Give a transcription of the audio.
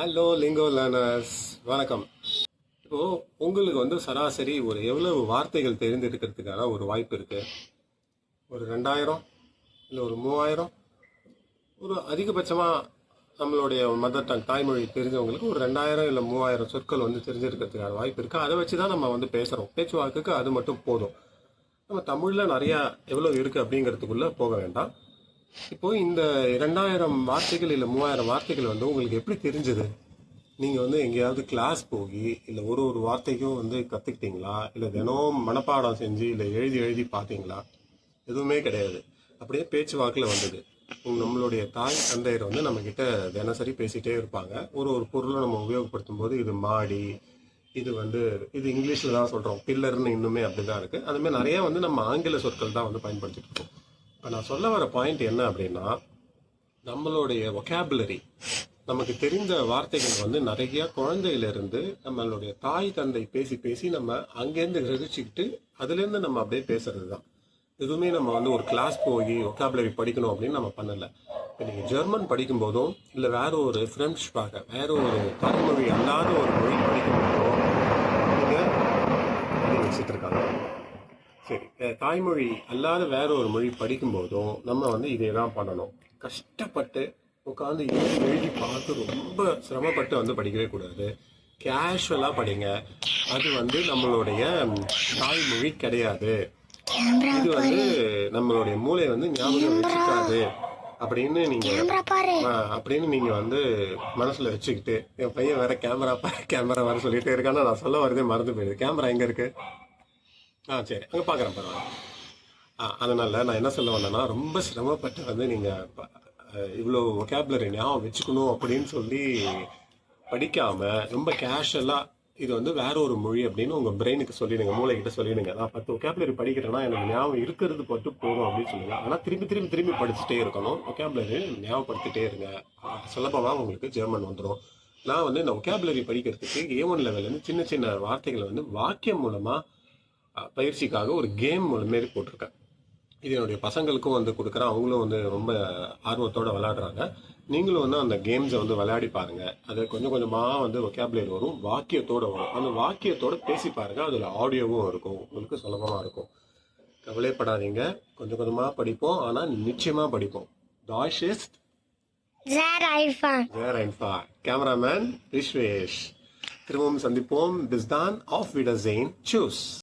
Hello லிங்கோ learners வணக்கம். இப்போ உங்களுக்கு வந்து சராசரி ஒரு எவ்வளவு வார்த்தைகள் தெரிந்திருக்கிறதுக்கான ஒரு வாய்ப்பு இருக்கு? ஒரு ரெண்டாயிரம் இல்லை ஒரு மூவாயிரம்? ஒரு அதிகபட்சமாக நம்மளுடைய மதர் டங் தாய்மொழி தெரிஞ்சவங்களுக்கு ஒரு ரெண்டாயிரம் இல்லை மூவாயிரம் சொற்கள் வந்து தெரிஞ்சிருக்கிறதுக்கான வாய்ப்பு இருக்குது அதை வச்சு தான் நம்ம வந்து பேசுகிறோம் பேச்சுவாக்குக்கு அது மட்டும் போதும். நம்ம தமிழில் நிறையா எவ்வளோ இருக்குது அப்படிங்கிறதுக்குள்ளே போக வேண்டாம். இப்போ இந்த ரெண்டாயிரம் வார்த்தைகள் இல்லை மூவாயிரம் வார்த்தைகள் வந்து உங்களுக்கு எப்படி தெரிஞ்சது? நீங்கள் வந்து எங்கேயாவது கிளாஸ் போய் இல்லை ஒரு ஒரு வார்த்தைக்கும் வந்து கற்றுக்கிட்டீங்களா இல்லை தினம் மனப்பாடம் செஞ்சு இல்லை எழுதி எழுதி பார்த்தீங்களா? எதுவுமே கிடையாது. அப்படியே பேச்சு வாக்கில் வந்தது நம்மளுடைய தாய் தந்தையர் வந்து நம்மக்கிட்ட தினசரி பேசிகிட்டே இருப்பாங்க. ஒரு ஒரு பொருளை நம்ம உபயோகப்படுத்தும் போது இது மாடி இது வந்து இது இங்கிலீஷில் தான் சொல்கிறோம் பில்லர்னு இன்னுமே அப்படிதான் தான் இருக்குது அதுமாதிரி நிறையா வந்து நம்ம ஆங்கில சொற்கள் தான் வந்து பயன்படுத்திட்டு இருக்கோம். இப்போ நான் சொல்ல வர பாயிண்ட் என்ன அப்படின்னா நம்மளுடைய ஒகேபுலரி நமக்கு தெரிந்த வார்த்தைகள் வந்து நிறைய குழந்தையிலிருந்து நம்மளுடைய தாய் தந்தை பேசி பேசி நம்ம அங்கேருந்து கிரகிச்சுக்கிட்டு அதுலேருந்து நம்ம அப்படியே பேசுறது தான் எதுவுமே நம்ம வந்து ஒரு கிளாஸ் போய் ஒகேபுலரி படிக்கணும் அப்படின்னு நம்ம பண்ணலை. இப்போ நீங்கள் ஜெர்மன் படிக்கும்போதும் இல்லை வேற ஒரு ஃப்ரெஞ்ச் பார்க்க வேற ஒரு தாய்மொழி அல்லாத ஒரு மொழி படிக்கும் போதும் நீங்கள் வச்சுட்டு இருக்காங்க. சரி தாய்மொழி அல்லாத வேற ஒரு மொழி படிக்கும் போதும் நம்ம வந்து இதே தான் பண்ணணும். கஷ்டப்பட்டு உட்காந்து எழுதி பார்த்து ரொம்ப சிரமப்பட்டு வந்து படிக்கவே கூடாது. கேஷுவலாக படிங்க. அது வந்து நம்மளுடைய தாய்மொழி கிடையாது. இது வந்து நம்மளுடைய மூளை வந்து ஞாபகம் வச்சுக்காது. அப்படின்னு நீங்க ஆ, அப்படின்னு நீங்க வந்து மனசுல வச்சுக்கிட்டு என் பையன் வேற கேமரா கேமரா வர சொல்லிட்டே இருக்கான்னு நான் சொல்ல வரதே மறந்து போயிடுது. கேமரா எங்க இருக்கு? ஆ சரி. அங்கே பார்க்குறேன் பரவாயில்ல. ஆ அதனால் நான் என்ன சொல்ல வந்தேன்னா ரொம்ப சிரமப்பட்டு வந்து நீங்கள் இவ்வளோ ஒகேப்லரி ஞாபகம் வச்சுக்கணும் அப்படின்னு சொல்லி படிக்காமல் ரொம்ப கேஷுவலாக இது வந்து வேற ஒரு மொழி அப்படின்னு உங்கள் பிரெயினுக்கு சொல்லிடுங்க மூளைக்கிட்ட சொல்லிடுங்க. நான் பத்து ஒகேப்லரி படிக்கிறேன்னா எனக்கு ஞாபகம் இருக்கிறது பட்டு போதும் அப்படின்னு சொல்லுங்க. ஆனால் திரும்பி திரும்பி திரும்பி படிச்சுட்டே இருக்கணும். ஒகேப்லரி ஞாபகப்படுத்திட்டே இருங்க. சுலபமாக உங்களுக்கு ஜெர்மன் வந்துடும் நான் வந்து இந்த ஒகேப்லரி படிக்கிறதுக்கு ஏ ஒன் லெவல்லேருந்து சின்ன சின்ன வார்த்தைகளை வந்து வாக்கியம் மூலமாக பயிற்சிக்காக ஒரு கேம் மாரி போட்டிருக்கேன். இது என்னுடைய பசங்களுக்கும் வந்து கொடுக்குறேன். அவங்களும் வந்து ரொம்ப ஆர்வத்தோட விளையாடுறாங்க. நீங்களும் வந்து அந்த கேம்ஸை வந்து விளையாடி பாருங்க. அது கொஞ்சம் கொஞ்சமாக வந்து ஒகேபுலரி வரும் வாக்கியத்தோட வரும். அந்த வாக்கியத்தோட பேசி பாருங்க. அதில் ஆடியோவும் இருக்கும். உங்களுக்கு சுலபமாக இருக்கும். கவலைப்படாதீங்க. கொஞ்சம் கொஞ்சமாக படிப்போம். ஆனால் நிச்சயமாக படிப்போம். Dash is. Cameraman Vishwesh. திரும்பவும் சந்திப்போம். பிஸ்தான் ஆஃப் விடசெயின் சூஸ்